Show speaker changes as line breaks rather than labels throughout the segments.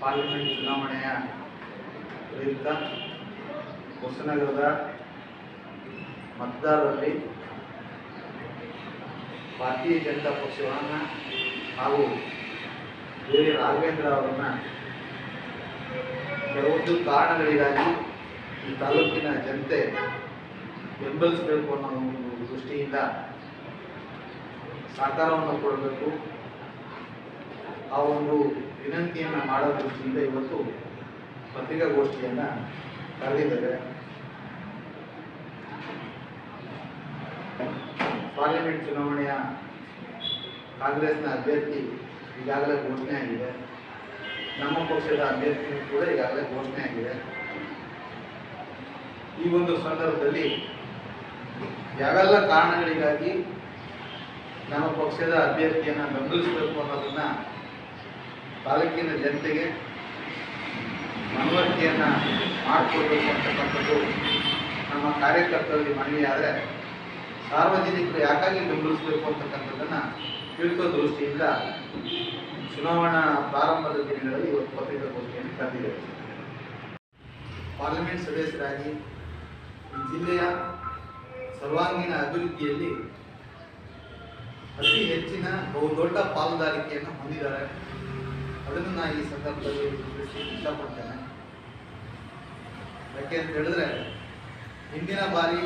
Parliament ಚುನಾವಣೆಯ ಪ್ರಯುಕ್ತ ಹೊಸನಗರದ ಮತದಾರರಲ್ಲಿ ಭಾರತೀಯ ಜನತಾ ಪಕ್ಷವನ್ನು ಹಾಗೂ ಬೇರೆ ರಾಘವೇಂದ್ರ ಅವರನ್ನು ಕೆಲವೊಂದು ಕಾರಣಗಳಿಗಾಗಿ ಈ ತಾಲೂಕಿನ ಜನತೆ ಬೆಂಬಲಿಸಬೇಕು ಅನ್ನೋ ಒಂದು ದೃಷ್ಟಿಯಿಂದ ಸಹಕಾರವನ್ನು ಕೊಡಬೇಕು. ಆ ಒಂದು ವಿನಂತಿಯನ್ನು ದೃಷ್ಟಿಯಿಂದ ಇವತ್ತು ಪತ್ರಿಕಾಗೋಷ್ಠಿಯನ್ನು ಕರೆದಿದ್ದಾರೆ. ಪಾರ್ಲಿಮೆಂಟ್ ಚುನಾವಣೆಯ ಕಾಂಗ್ರೆಸ್ನ ಅಭ್ಯರ್ಥಿ ಈಗಾಗಲೇ ಘೋಷಣೆ ಆಗಿದೆ. ನಮ್ಮ ಪಕ್ಷದ ಅಭ್ಯರ್ಥಿ ಕೂಡ ಈಗಾಗಲೇ ಘೋಷಣೆ ಆಗಿದೆ. ಈ ಒಂದು ಸಂದರ್ಭದಲ್ಲಿ ಯಾವೆಲ್ಲ ಕಾರಣಗಳಿಗಾಗಿ ನಮ್ಮ ಪಕ್ಷದ ಅಭ್ಯರ್ಥಿಯನ್ನು ಬೆಂಬಲಿಸಬೇಕು ಅನ್ನೋದನ್ನ ತಾಲೂಕಿನ ಜನತೆಗೆ ಮನವರಿಕೆಯನ್ನು ಮಾಡಿಕೊಡ್ಬೇಕು ನಮ್ಮ ಕಾರ್ಯಕರ್ತರಲ್ಲಿ ಮನವಿ ಆದರೆ ಸಾರ್ವಜನಿಕರು ಯಾಕಾಗಿ ಬೆಂಬಲಿಸಬೇಕು ಅಂತಕ್ಕಂಥದ್ದನ್ನು ತಿಳ್ಕೋ ದೃಷ್ಟಿಯಿಂದ ಚುನಾವಣಾ ಪ್ರಾರಂಭದ ದಿನಗಳಲ್ಲಿ ಇವತ್ತು ಪತ್ರಿಕಾಗೋಷ್ಠಿಯನ್ನು ಕರೆದಿದ್ದೇವೆ. ಪಾರ್ಲಿಮೆಂಟ್ ಸದಸ್ಯರಾಗಿ ಜಿಲ್ಲೆಯ ಸರ್ವಾಂಗೀಣ ಅಭಿವೃದ್ಧಿಯಲ್ಲಿ ಅತಿ ಹೆಚ್ಚಿನ ಬಹುದೊಡ್ಡ ಪಾಲುದಾರಿಕೆಯನ್ನು ಹೊಂದಿದ್ದಾರೆ. ಅದನ್ನು ನಾನು ಈ ಸಂದರ್ಭದಲ್ಲಿ ತಿಳಿಸ್ಲಿಕ್ಕೆ ಇಷ್ಟಪಡ್ತೇನೆ ಯಾಕೆ ಅಂತ ಹೇಳಿದ್ರೆ, ಹಿಂದಿನ ಬಾರಿ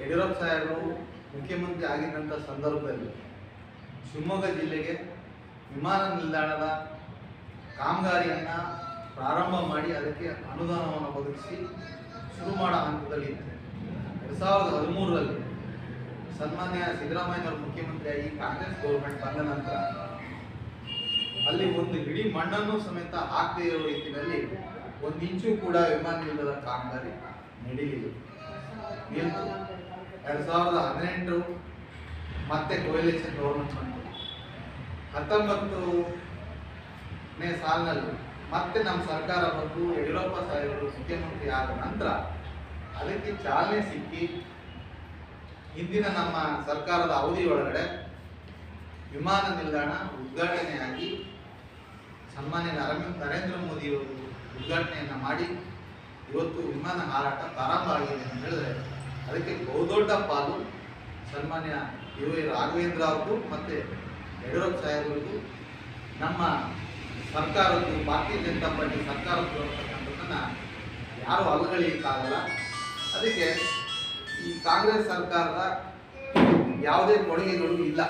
ಯಡಿಯೂರಪ್ಪ ಸಾಹೇಬರು ಮುಖ್ಯಮಂತ್ರಿ ಆಗಿದ್ದಂಥ ಸಂದರ್ಭದಲ್ಲಿ ಶಿವಮೊಗ್ಗ ಜಿಲ್ಲೆಗೆ ವಿಮಾನ ನಿಲ್ದಾಣದ ಕಾಮಗಾರಿಯನ್ನು ಪ್ರಾರಂಭ ಮಾಡಿ ಅದಕ್ಕೆ ಅನುದಾನವನ್ನು ಒದಗಿಸಿ ಶುರು ಮಾಡೋ ಹಂತದಲ್ಲಿ ಎರಡು ಸಾವಿರದ ಹದಿಮೂರರಲ್ಲಿ ಸನ್ಮಾನ್ಯ ಸಿದ್ದರಾಮಯ್ಯನವರು ಮುಖ್ಯಮಂತ್ರಿಯಾಗಿ ಕಾಂಗ್ರೆಸ್ ಗೌರ್ಮೆಂಟ್ ಬಂದ ನಂತರ ಅಲ್ಲಿ ಒಂದು ಇಡೀ ಮಣ್ಣನ್ನು ಸಮೇತ ಹಾಕದೇ ಇರೋ ರೀತಿಯಲ್ಲಿ ಒಂದು ಇಂಚು ಕೂಡ ವಿಮಾನ ನಿಲ್ದಾಣ ಕಾಮಗಾರಿ ನಡೀಲಿಲ್ಲ. ನಿಲ್ತು. ಎರಡು ಸಾವಿರದ ಹದಿನೆಂಟು ಮತ್ತೆ ಕೊಯಲೇಷನ್ ಗೌರ್ಮೆಂಟ್ ಬಂತು. ಹತ್ತೊಂಬತ್ತನೇ ಸಾಲಿನಲ್ಲಿ ಮತ್ತೆ ನಮ್ಮ ಸರ್ಕಾರ ಬಂದು ಯಡಿಯೂರಪ್ಪ ಸಾಹೇಬರು ಮುಖ್ಯಮಂತ್ರಿ ಆದ ನಂತರ ಅದಕ್ಕೆ ಚಾಲನೆ ಸಿಕ್ಕಿ ಹಿಂದಿನ ನಮ್ಮ ಸರ್ಕಾರದ ಅವಧಿಯೊಳಗಡೆ ವಿಮಾನ ನಿಲ್ದಾಣ ಉದ್ಘಾಟನೆಯಾಗಿ ಸನ್ಮಾನ್ಯ ನರೇಂದ್ರ ಮೋದಿಯವರು ಉದ್ಘಾಟನೆಯನ್ನು ಮಾಡಿ ಇವತ್ತು ವಿಮಾನ ಹಾರಾಟ ಪ್ರಾರಂಭ ಆಗಿದೆ ಅಂತ ಹೇಳಿದ್ರೆ ಅದಕ್ಕೆ ಬಹುದೊಡ್ಡ ಪಾಲು ಸನ್ಮಾನ್ಯ ಯು ಎ ರಾಘವೇಂದ್ರ ಅವ್ರಿಗೂ ಮತ್ತು ಯಡಿಯೂರಪ್ಪ ಸಾಹೇಬರಿಗೂ ನಮ್ಮ ಸರ್ಕಾರದ್ದು, ಭಾರತೀಯ ಜನತಾ ಪಾರ್ಟಿ ಸರ್ಕಾರದ್ದು ಅಂತಕ್ಕಂಥದ್ದನ್ನು ಯಾರು ಅಲಗಳಿಕ್ಕಾಗಲ್ಲ ಅದಕ್ಕೆ ಈ ಕಾಂಗ್ರೆಸ್ ಸರ್ಕಾರದ ಯಾವುದೇ ಕೊಡುಗೆಗಳು ಇಲ್ಲ.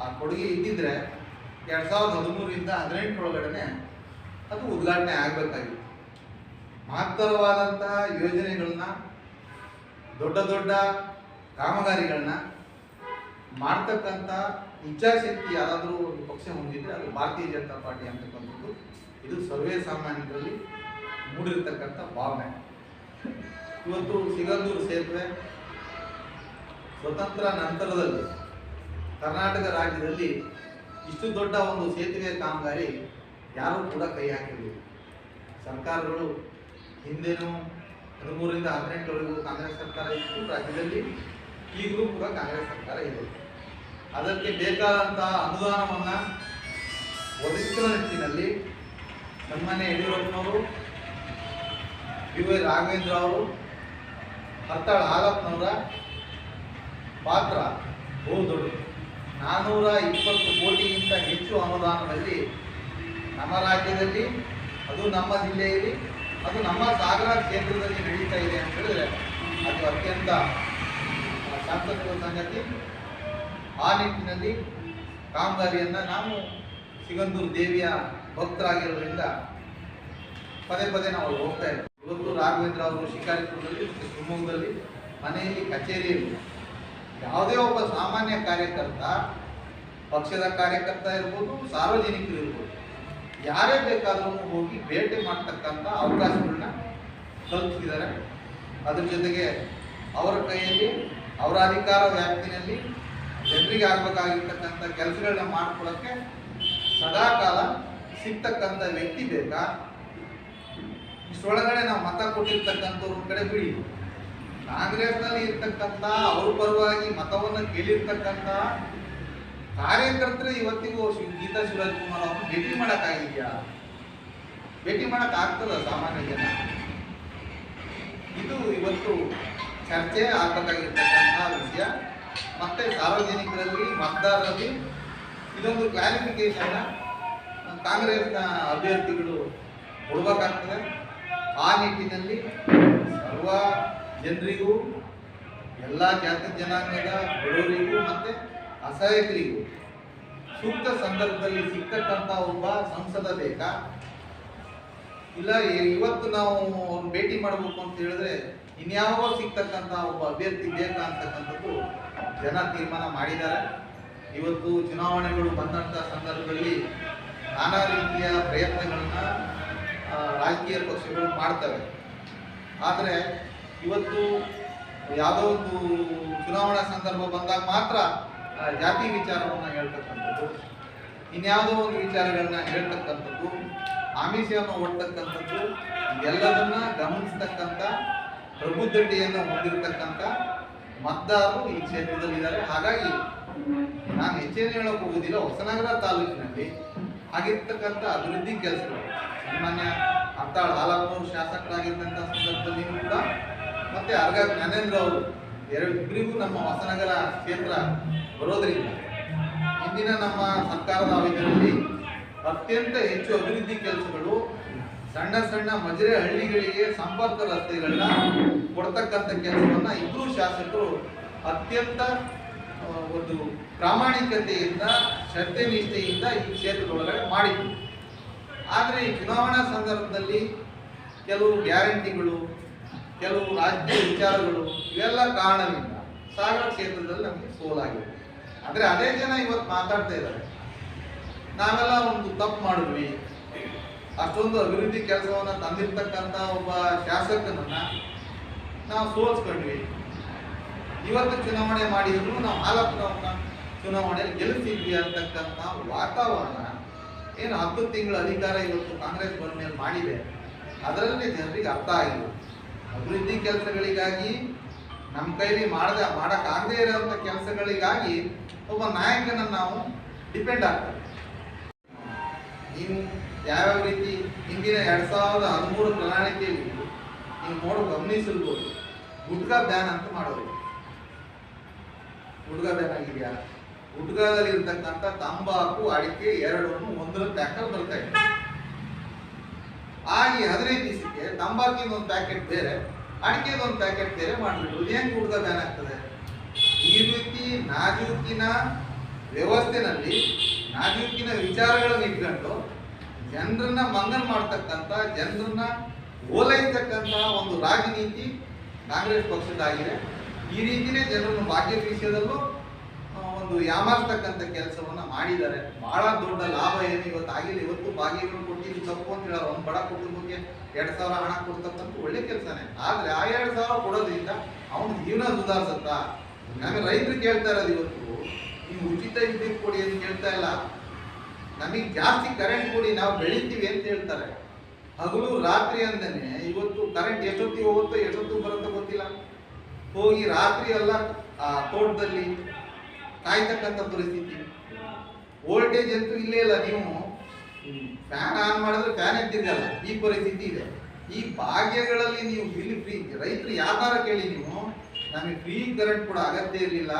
ಆ ಕೊಡುಗೆ ಇದ್ದಿದ್ರೆ ಎರಡು ಸಾವಿರದ ಹದಿಮೂರರಿಂದ ಹದಿನೆಂಟರೊಳಗಡೆ ಅದು ಉದ್ಘಾಟನೆ ಆಗಬೇಕಾಗಿತ್ತು. ಮಹತ್ತರವಾದಂತಹ ಯೋಜನೆಗಳನ್ನ, ದೊಡ್ಡ ದೊಡ್ಡ ಕಾಮಗಾರಿಗಳನ್ನ ಮಾಡ್ತಕ್ಕಂಥ ಇಚ್ಛಾಶಕ್ತಿ ಯಾರಾದರೂ ಒಂದು ಪಕ್ಷ ಹೊಂದಿದ್ರೆ ಅದು ಭಾರತೀಯ ಜನತಾ ಪಾರ್ಟಿ ಅಂತಕ್ಕಂಥದ್ದು ಇದು ಸರ್ವೇ ಸಾಮಾನ್ಯರಲ್ಲಿ ಮೂಡಿರ್ತಕ್ಕಂಥ ಭಾವನೆ. ಇವತ್ತು ಸಿಗಂದೂರು ಸೇತುವೆ ಸ್ವತಂತ್ರ ನಂತರದಲ್ಲಿ ಕರ್ನಾಟಕ ರಾಜ್ಯದಲ್ಲಿ ಇಷ್ಟು ದೊಡ್ಡ ಒಂದು ಸೇತುವೆ ಕಾಮಗಾರಿ ಯಾರೂ ಕೂಡ ಕೈ ಹಾಕಿರಲಿಲ್ಲ ಸರ್ಕಾರಗಳು ಹಿಂದೆನೂ ಹದಿಮೂರರಿಂದ ಹದಿನೆಂಟರವರೆಗೂ ಕಾಂಗ್ರೆಸ್ ಸರ್ಕಾರ ಇತ್ತು, ರಾಜ್ಯದಲ್ಲಿ ಈಗಲೂ ಕೂಡ ಕಾಂಗ್ರೆಸ್ ಸರ್ಕಾರ ಇದೆ. ಅದಕ್ಕೆ ಬೇಕಾದಂತಹ ಅನುದಾನವನ್ನು ಒದಗಿಸುವ ನಿಟ್ಟಿನಲ್ಲಿ ನಮ್ಮನೆ ಯಡಿಯೂರಪ್ಪನವರು ಯು ವೈ ರಾಘವೇಂದ್ರ ಅವರು ಹತ್ತಾಳ ಹಾಲಪ್ಪನವರ ಪಾತ್ರ ಬಹು ದೊಡ್ಡದು. ನಾನ್ನೂರ ಇಪ್ಪತ್ತು ಕೋಟಿಗಿಂತ ಹೆಚ್ಚು ಅನುದಾನದಲ್ಲಿ ನಮ್ಮ ರಾಜ್ಯದಲ್ಲಿ, ಅದು ನಮ್ಮ ಜಿಲ್ಲೆಯಲ್ಲಿ, ಅದು ನಮ್ಮ ಸಾಗರ ಕ್ಷೇತ್ರದಲ್ಲಿ ನಡೀತಾ ಇದೆ ಅಂತ ಹೇಳಿದ್ರೆ ಅದು ಅತ್ಯಂತ ಸಂತಸದ ಸಂಗತಿ. ಆ ನಿಟ್ಟಿನಲ್ಲಿ ಕಾಮಗಾರಿಯನ್ನು ನಾವು ಸಿಗಂದೂರು ದೇವಿಯ ಭಕ್ತರಾಗಿರೋದ್ರಿಂದ ಪದೇ ಪದೇ ನಾವು ಹೋಗ್ತಾ ಇದ್ದೀವಿ ಇವತ್ತು ರಾಘವೇಂದ್ರ ಅವರು ಶಿಕಾರಿಪುರದಲ್ಲಿ ಮತ್ತು ಶಿವಮೊಗ್ಗದಲ್ಲಿ ಮನೆಯಲ್ಲಿ ಕಚೇರಿಯಲ್ಲಿ ಯಾವುದೇ ಒಬ್ಬ ಸಾಮಾನ್ಯ ಕಾರ್ಯಕರ್ತ, ಪಕ್ಷದ ಕಾರ್ಯಕರ್ತ ಇರ್ಬೋದು, ಸಾರ್ವಜನಿಕರು ಇರ್ಬೋದು, ಯಾರೇ ಬೇಕಾದ್ರೂ ಹೋಗಿ ಭೇಟಿ ಮಾಡ್ತಕ್ಕಂಥ ಅವಕಾಶಗಳನ್ನ ಕಲ್ಪಿಸಿದ್ದಾರೆ. ಅದ್ರ ಜೊತೆಗೆ ಅವರ ಕೈಯಲ್ಲಿ, ಅವರ ಅಧಿಕಾರ ವ್ಯಾಪ್ತಿನಲ್ಲಿ ಜನರಿಗೆ ಆಗಬೇಕಾಗಿರ್ತಕ್ಕಂಥ ಕೆಲಸಗಳನ್ನ ಮಾಡ್ಕೊಳ್ಳೋಕ್ಕೆ ಸದಾಕಾಲ ಸಿಗ್ತಕ್ಕಂಥ ವ್ಯಕ್ತಿ ಬೇಕಾ? ಇಷ್ಟೊಳಗಡೆ ನಾವು ಮತ ಕೊಟ್ಟಿರ್ತಕ್ಕಂಥವ್ರ ಕಡೆ ಬಿಡಿ ಕಾಂಗ್ರೆಸ್ನಲ್ಲಿ ಇರ್ತಕ್ಕಂಥ ಅವ್ರ ಪರವಾಗಿ ಮತವನ್ನು ಕೇಳಿರ್ತಕ್ಕಂಥ ಕಾರ್ಯಕರ್ತರು ಇವತ್ತಿಗೂ ಗೀತಾ ಶಿವರಾಜ್ ಕುಮಾರ್ ಅವ್ರನ್ನ ಭೇಟಿ ಮಾಡೋಕ್ಕಾಗಿದೆಯಾ? ಭೇಟಿ ಮಾಡಕ್ ಆಗ್ತದ ಸಾಮಾನ್ಯ ಜನ? ಇದು ಇವತ್ತು ಚರ್ಚೆ ಆಗ್ಬೇಕಾಗಿರ್ತಕ್ಕಂತಹ ವಿಷಯ. ಮತ್ತೆ ಸಾರ್ವಜನಿಕರಲ್ಲಿ, ಮತದಾರರಲ್ಲಿ ಇದೊಂದು ಕ್ಲಾರಿಫಿಕೇಶನ್ ಕಾಂಗ್ರೆಸ್ನ ಅಭ್ಯರ್ಥಿಗಳು ಕೊಡ್ಬೇಕಾಗ್ತದೆ. ಆ ನಿಟ್ಟಿನಲ್ಲಿ ಸರ್ವ ಜನರಿಗೂ, ಎಲ್ಲ ಜಾತಿ ಜನಾಂಗದ ಬಡವರಿಗೂ ಮತ್ತೆ ಅಸಹಾಯಕರಿಗೂ ಸೂಕ್ತ ಸಂದರ್ಭದಲ್ಲಿ ಸಿಕ್ಕಂತ ಒಬ್ಬ ಸಂಸದ ಬೇಕಾ? ಇಲ್ಲ, ಇವತ್ತು ನಾವು ಅವ್ರನ್ನ ಭೇಟಿ ಮಾಡಬೇಕು ಅಂತ ಹೇಳಿದ್ರೆ ಇನ್ಯಾವಾಗೋ ಸಿಗ್ತಕ್ಕಂಥ ಒಬ್ಬ ಅಭ್ಯರ್ಥಿ ಬೇಕಾ ಅಂತಕ್ಕಂಥದ್ದು ಜನ ತೀರ್ಮಾನ ಮಾಡಿದ್ದಾರೆ. ಇವತ್ತು ಚುನಾವಣೆಗಳು ಬಂದಂತ ಸಂದರ್ಭದಲ್ಲಿ ನಾನಾ ರೀತಿಯ ಪ್ರಯತ್ನಗಳನ್ನ ರಾಜಕೀಯ ಪಕ್ಷಗಳು ಮಾಡ್ತವೆ. ಆದರೆ ಇವತ್ತು ಯಾವುದೋ ಒಂದು ಚುನಾವಣಾ ಸಂದರ್ಭ ಬಂದಾಗ ಮಾತ್ರ ಜಾತಿ ವಿಚಾರವನ್ನು ಹೇಳ್ತಕ್ಕಂಥದ್ದು, ಇನ್ಯಾವುದೋ ಒಂದು ವಿಚಾರಗಳನ್ನ ಹೇಳ್ತಕ್ಕಂಥದ್ದು, ಆಮಿಷವನ್ನು ಒಡ್ತಕ್ಕಂಥದ್ದು ಇದೆಲ್ಲದನ್ನ ಗಮನಿಸ್ತಕ್ಕಂಥ ಪ್ರಬುದ್ಧತೆಯನ್ನು ಹೊಂದಿರತಕ್ಕಂಥ ಮತದಾರರು ಈ ಕ್ಷೇತ್ರದಲ್ಲಿದ್ದಾರೆ. ಹಾಗಾಗಿ ನಾನು ಹೆಚ್ಚೇನು ಹೇಳಕ್ ಹೋಗುದಿಲ್ಲ, ಹೊಸನಗರ ತಾಲೂಕಿನಲ್ಲಿ ಆಗಿರ್ತಕ್ಕಂಥ ಅಭಿವೃದ್ಧಿ ಕೆಲಸಗಳು. ಸಾಮಾನ್ಯ ಅತ್ತಾಳ್ ಹಾಲಪ್ಪನವರು ಶಾಸಕರಾಗಿದ್ದಂಥ ಸಂದರ್ಭದಲ್ಲಿಯೂ ಕೂಡ ಮತ್ತೆ ಅರ್ಗ ಜ್ಞಾನೇಂದ್ರ ಅವರು ಎರಡು ಇಬ್ಬರಿಗೂ ನಮ್ಮ ಹೊಸನಗರ ಕ್ಷೇತ್ರ ಬರೋದ್ರಿಂದ ಇಂದಿನ ನಮ್ಮ ಸರ್ಕಾರದ ಅವಧಿಯಲ್ಲಿ ಅತ್ಯಂತ ಹೆಚ್ಚು ಅಭಿವೃದ್ಧಿ ಕೆಲಸಗಳು ಸಣ್ಣ ಸಣ್ಣ ಮಜರೆ ಹಳ್ಳಿಗಳಿಗೆ ಸಂಪರ್ಕ ರಸ್ತೆಗಳನ್ನ ಕೊಡ್ತಕ್ಕಂಥ ಕೆಲಸವನ್ನು ಇಬ್ಬರು ಶಾಸಕರು ಅತ್ಯಂತ ಒಂದು ಪ್ರಾಮಾಣಿಕತೆಯಿಂದ ಶ್ರದ್ಧೆ ನಿಷ್ಠೆಯಿಂದ ಈ ಕ್ಷೇತ್ರದೊಳಗಡೆ ಮಾಡಿದ್ರು. ಆದರೆ ಈ ಚುನಾವಣಾ ಸಂದರ್ಭದಲ್ಲಿ ಕೆಲವು ಗ್ಯಾರಂಟಿಗಳು ಕೆಲವು ರಾಜ್ಯ ವಿಚಾರಗಳು ಇವೆಲ್ಲ ಕಾರಣದಿಂದ ಸಾಗರ ಕ್ಷೇತ್ರದಲ್ಲಿ ನಮಗೆ ಸೋಲಾಗಿದೆ. ಆದರೆ ಅದೇ ಜನ ಇವತ್ತು ಮಾತಾಡ್ತಾ ಇದ್ದಾರೆ. ನಾವೆಲ್ಲ ಒಂದು ತಪ್ಪು ಮಾಡಿದ್ವಿ. ಅಷ್ಟೊಂದು ಅಭಿವೃದ್ಧಿ ಕೆಲಸವನ್ನ ತಂದಿರ್ತಕ್ಕಂಥ ಒಬ್ಬ ಶಾಸಕನನ್ನ ನಾವು ಸೋಲ್ಸ್ಕೊಂಡ್ವಿ. ಇವತ್ತು ಚುನಾವಣೆ ಮಾಡಿದ್ರು ನಾವು ಹಾಲಪ್ಪನವ್ರನ್ನ ಚುನಾವಣೆಯಲ್ಲಿ ಗೆಲ್ಲಿಸಿದ್ವಿ ಅಂತಕ್ಕಂಥ ವಾತಾವರಣ ಏನು ಹತ್ತು ತಿಂಗಳ ಅಧಿಕಾರ ಇವತ್ತು ಕಾಂಗ್ರೆಸ್ ಬಂದ ಮೇಲೆ ಮಾಡಿದೆ. ಅದರಲ್ಲಿ ಜನರಿಗೆ ಅರ್ಥ ಆಗಿದೆ ಅಭಿವೃದ್ಧಿ ಕೆಲಸಗಳಿಗಾಗಿ ನಮ್ಮ ಕೈಲಿ ಮಾಡದ ಮಾಡೋಕ್ಕಾಗದೇ ಇರೋಂಥ ಕೆಲಸಗಳಿಗಾಗಿ ಒಬ್ಬ ನಾಯಕನ ನಾವು ಡಿಪೆಂಡ್ ಆಗ್ತೀವಿ. ನೀವು ಯಾವ್ಯಾವ ರೀತಿ ಹಿಂದಿನ ಎರಡು ಸಾವಿರದ ಹದಿಮೂರು ಪ್ರಣಾಳಿಕೆಯಲ್ಲಿ ನೀವು ನೋಡು ಗಮನಿಸಿರ್ಬೋದು. ಗುಟ್ಕಾ ಬ್ಯಾನ್ ಅಂತ ಮಾಡೋದು ಗುಟ್ಕಾ ಬ್ಯಾನ್ ಆಗಿದೆಯಾ? ಗುಟ್ಕಾದಲ್ಲಿ ಇರ್ತಕ್ಕಂಥ ತಂಬಾಕು, ಅಡಿಕೆ ಎರಡನ್ನು ಒಂದರ ಪ್ಯಾಕಲ್ಲಿ ಬರ್ತಾ ಇದೆ ಆಗಿ ಹದಿನೈದು ದಿವಸಕ್ಕೆ ತಂಬಾಕಿನ ಒಂದು ಪ್ಯಾಕೆಟ್ ಬೇರೆ ಅಡಿಕೆದ ಒಂದು ಪ್ಯಾಕೆಟ್ ಬೇರೆ ಮಾಡಿಬಿಟ್ರು ಏನು ಗುಟ್ಕಾ ಬ್ಯಾನ್ ಆಗ್ತದೆ? ಈ ರೀತಿ ನಾಜೂಕಿನ ವ್ಯವಸ್ಥೆನಲ್ಲಿ, ನಾಜೂಕಿನ ವಿಚಾರಗಳನ್ನು ಇಟ್ಕೊಂಡು ಜನರನ್ನ ಮಂಗನ್ ಮಾಡ್ತಕ್ಕಂಥ, ಜನರನ್ನ ಓಲೈಸ್ತಕ್ಕಂಥ ಒಂದು ರಾಜನೀತಿ ಕಾಂಗ್ರೆಸ್ ಪಕ್ಷದಾಗಿದೆ ಈ ರೀತಿಯೇ ಜನರನ್ನು ಭಾಗ್ಯದ ವಿಷಯದಲ್ಲೂ ಒಂದು ಯಾಮಾರ್ತಕ್ಕಂಥ ಕೆಲಸವನ್ನ ಮಾಡಿದ್ದಾರೆ. ಬಹಳ ದೊಡ್ಡ ಲಾಭ ಏನು ಇವತ್ತು ಆಗಿಲ್ಲ. ಇವತ್ತು ಬಾಗಿಲು ಕೊಟ್ಟಿದ್ದು ತಪ್ಪು ಅಂತ ಹೇಳೋರು. ಒಂದು ಬಡ ಕುಟುಂಬಕ್ಕೆ ಎರಡು ಸಾವಿರ ಹಣ ಕೊಡ್ತಕ್ಕಂಥ ಒಳ್ಳೆ ಕೆಲಸನೇ. ಆದ್ರೆ ಆ ಎರಡು ಸಾವಿರ ಕೊಡೋದ್ರಿಂದ ಅವನ ಜೀವನ ಸುಧಾರಿಸತ್ತ? ನಮಗೆ ರೈತರು ಕೇಳ್ತಾ ಇರೋದು ಇವತ್ತು, ನೀವು ಉಚಿತ ವಿದ್ಯುತ್ ಕೊಡಿ ಅಂತ ಕೇಳ್ತಾ ಇಲ್ಲ. ನಮಗೆ ಜಾಸ್ತಿ ಕರೆಂಟ್ ಕೊಡಿ, ನಾವು ಬೆಳಿತೀವಿ ಅಂತ ಹೇಳ್ತಾರೆ. ಹಗಲು ರಾತ್ರಿ ಅಂದನೆ ಇವತ್ತು ಕರೆಂಟ್ ಎಷ್ಟೊತ್ತಿಗೆ ಹೋಗುತ್ತೋ, ಎಷ್ಟೊತ್ತಿಗೆ ಬರುತ್ತೋ ಗೊತ್ತಿಲ್ಲ. ಹೋಗಿ ರಾತ್ರಿ ಎಲ್ಲ ತೋಟದಲ್ಲಿ ಕಾಯ್ತಕ್ಕಂಥ ಪರಿಸ್ಥಿತಿ. ವೋಲ್ಟೇಜ್ ಅಂತೂ ಇಲ್ಲೇ ಇಲ್ಲ ನೀವು. ಫ್ಯಾನ್ ಆನ್ ಮಾಡಿದ್ರೆ ಫ್ಯಾನ್ ಎತ್ತಿರಲ್ಲ ಈ ಪರಿಸ್ಥಿತಿ ಇದೆ. ಈ ಭಾಗ್ಯಗಳಲ್ಲಿ ನೀವು ಬಿಲ್ ಫ್ರೀ ರೈತರು ಯಾವ್ದಾರ ಕೇಳಿ ನೀವು ನಮಗೆ ಫ್ರೀ ಕರೆಂಟ್ ಕೂಡ ಅಗತ್ಯ ಇರಲಿಲ್ಲ.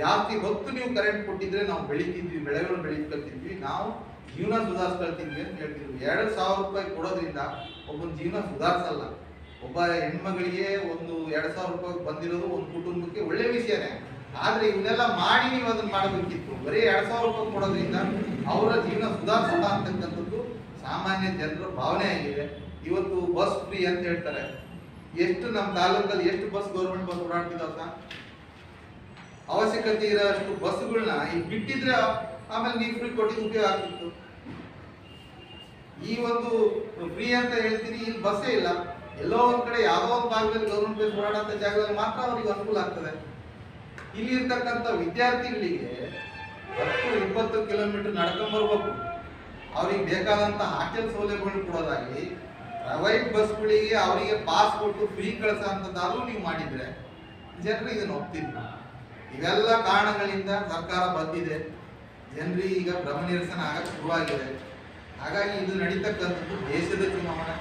ಜಾಸ್ತಿ ಹೊತ್ತು ನೀವು ಕರೆಂಟ್ ಕೊಟ್ಟಿದ್ರೆ ನಾವು ಬೆಳೀತಿದ್ವಿ ಬೆಳೆಗಳು ಬೆಳೀತಿರ್ತಿದ್ವಿ ನಾವು ಜೀವನ ಸುಧಾರಿಸ್ಕೊಳ್ತಿದ್ವಿ ಅಂತ ಹೇಳ್ತಿದ್ವಿ ಎರಡು ಸಾವಿರ ರೂಪಾಯಿ ಕೊಡೋದ್ರಿಂದ ಒಬ್ಬನ ಜೀವನ ಸುಧಾರಿಸಲ್ಲ. ಒಬ್ಬ ಹೆಣ್ಮಗಳಿಗೆ ಒಂದು ಎರಡು ಸಾವಿರ ರೂಪಾಯಿ ಬಂದಿರೋದು ಒಂದು ಕುಟುಂಬಕ್ಕೆ ಒಳ್ಳೆ ವಿಷಯನೇ. ಆದ್ರೆ ಇವನ್ನೆಲ್ಲ ಮಾಡಿ ನೀವು ಅದನ್ನ ಮಾಡಬೇಕಿತ್ತು. ಬರೀ ಎರಡ್ ಸಾವಿರ ರೂಪಾಯಿ ಕೊಡೋದ್ರಿಂದ ಅವರ ಜೀವನ ಸುಧಾರಿಸಲ್ಲ ಅಂತಕ್ಕಂಥದ್ದು ಸಾಮಾನ್ಯ ಜನರ ಭಾವನೆ ಆಗಿದೆ. ಇವತ್ತು ಬಸ್ ಫ್ರೀ ಅಂತ ಹೇಳ್ತಾರೆ. ಎಷ್ಟು ನಮ್ಮ ತಾಲೂಕಲ್ಲಿ ಎಷ್ಟು ಬಸ್ ಗೌರ್ಮೆಂಟ್ ಬಸ್ ಓಡಾಡ್ತಿದ್ದ ಅವಶ್ಯಕತೆ ಇರೋಷ್ಟು ಬಸ್ಗಳನ್ನ ಈಗ ಬಿಟ್ಟಿದ್ರೆ ಆಮೇಲೆ ನೀವು ಫ್ರೀ ಕೊಟ್ಟಿದ್ದು ಉಪಯೋಗ ಆಗ್ತಿತ್ತು. ಈ ಒಂದು ಫ್ರೀ ಅಂತ ಹೇಳ್ತೀನಿ, ಇಲ್ಲಿ ಬಸ್ಸೇ ಇಲ್ಲ. ಎಲ್ಲೋ ಒಂದ್ ಕಡೆ ಯಾವುದೋ ಒಂದು ಭಾಗದಲ್ಲಿ ಗೌರ್ಮೆಂಟ್ ಬಸ್ ಓಡಾಡೋ ಜಾಗದಲ್ಲಿ ಮಾತ್ರ ಅವ್ರಿಗೆ ಅನುಕೂಲ ಆಗ್ತದೆ. ಇಲ್ಲಿ ಇರ್ತಕ್ಕಂಥ ವಿದ್ಯಾರ್ಥಿಗಳಿಗೆ ಹತ್ತು, ಇಪ್ಪತ್ತು ಕಿಲೋಮೀಟರ್ ನಡ್ಕೊಂಡ್ ಬರ್ಬೇಕು. ಅವ್ರಿಗೆ ಬೇಕಾದಂತ ಹಾಸ್ಟೆಲ್ ಸೌಲಭ್ಯಗಳು ಕೊಡೋದಾಗಿ ಪ್ರೈವೇಟ್ ಬಸ್ಗಳಿಗೆ ಅವರಿಗೆ ಪಾಸ್ ಕೊಟ್ಟು ಫ್ರೀ ಕಳಿಸೋ ಅಂತದ್ದಾದ್ರೂ ನೀವು ಮಾಡಿದ್ರೆ ಜನರು ಇದನ್ನು ಒಪ್ತಿದ್ರು ಇವೆಲ್ಲ ಕಾರಣಗಳಿಂದ ಸರ್ಕಾರ ಬಂದಿದೆ. ಜನರಿಗೆ ಈಗ ಭ್ರಮ ನಿರಸನ ಆಗಕ್ಕೆ ಶುರುವಾಗಿದೆ. ಹಾಗಾಗಿ ಇದು ನಡೀತಕ್ಕಂಥದ್ದು ದೇಶದ ಚುನಾವಣೆ.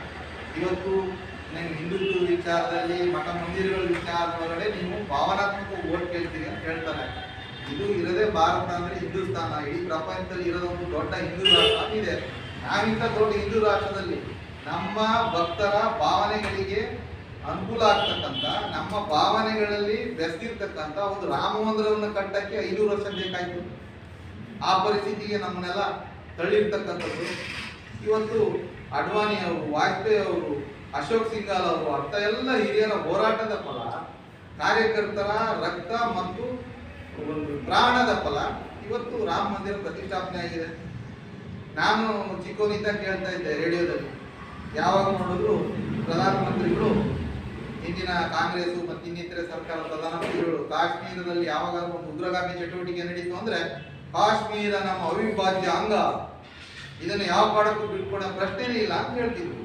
ಇವತ್ತು ನೀವು ಹಿಂದುತ್ವ ವಿಚಾರದಲ್ಲಿ, ಮಠ ಮಂದಿರಗಳ ವಿಚಾರದೊಳಗಡೆ ನೀವು ಭಾವನಾತ್ಮಕ ಓಟ್ ಕೇಳ್ತೀರಿ ಅಂತ ಹೇಳ್ತಾರೆ. ಇದು ಇರದೇ ಭಾರತ ಅಂದ್ರೆ ಹಿಂದೂಸ್ತಾನ. ಇಡೀ ಪ್ರಪಂಚದಲ್ಲಿ ಇರೋದೊಂದು ದೊಡ್ಡ ಹಿಂದೂ ರಾಷ್ಟ್ರ ಇದೆ ನಾವಿಂತ ದೊಡ್ಡ ಹಿಂದೂ ರಾಷ್ಟ್ರದಲ್ಲಿ ನಮ್ಮ ಭಕ್ತರ ಭಾವನೆಗಳಿಗೆ ಅನುಕೂಲ ಆಗ್ತಕ್ಕಂಥ, ನಮ್ಮ ಭಾವನೆಗಳಲ್ಲಿ ಬೆಸ್ತಿರ್ತಕ್ಕಂಥ ಒಂದು ರಾಮ ಮಂದಿರವನ್ನು ಕಟ್ಟಕ್ಕೆ ಐನೂರು ವರ್ಷ ಬೇಕಾಯಿತು. ಆ ಪರಿಸ್ಥಿತಿಗೆ ನಮ್ಮನ್ನೆಲ್ಲ ತಳ್ಳಿರ್ತಕ್ಕಂಥದ್ದು. ಇವತ್ತು ಅಡ್ವಾಣಿ ಅವರು ವಾಜಪೇಯಿ ಅವರು ಅಶೋಕ್ ಸಿಂಗಾಲ್ ಅವರು ಅಂತ ಎಲ್ಲ ಹಿರಿಯರ ಹೋರಾಟದ ಫಲ, ಕಾರ್ಯಕರ್ತರ ರಕ್ತ ಮತ್ತು ಒಂದು ಪ್ರಾಣದ ಫಲ, ಇವತ್ತು ರಾಮ ಮಂದಿರ ಪ್ರತಿಷ್ಠಾಪನೆ ಆಗಿದೆ. ನಾನು ಚಿಕ್ಕವನಿಂದ ಕೇಳ್ತಾ ಇದ್ದೆ ರೇಡಿಯೋದಲ್ಲಿ. ಯಾವಾಗ ನೋಡಿದ್ರು ಪ್ರಧಾನಮಂತ್ರಿಗಳು, ಹಿಂದಿನ ಕಾಂಗ್ರೆಸ್ ಮತ್ತು ಇನ್ನಿತರೆ ಸರ್ಕಾರ ಪ್ರಧಾನಮಂತ್ರಿಗಳು, ಕಾಶ್ಮೀರದಲ್ಲಿ ಯಾವಾಗ ಒಂದು ಉಗ್ರಗಾಮಿ ಚಟುವಟಿಕೆ ನಡೀತು ಅಂದ್ರೆ, ಕಾಶ್ಮೀರ ನಮ್ಮ ಅವಿಭಾಜ್ಯ ಅಂಗ. ಇದನ್ನು ಯಾವ ಕಾಡಕ್ಕೂ ಬಿಟ್ಕೊಡೋ ಪ್ರಶ್ನೆನೇ ಇಲ್ಲ ಅಂತ ಹೇಳ್ತಿದ್ರು.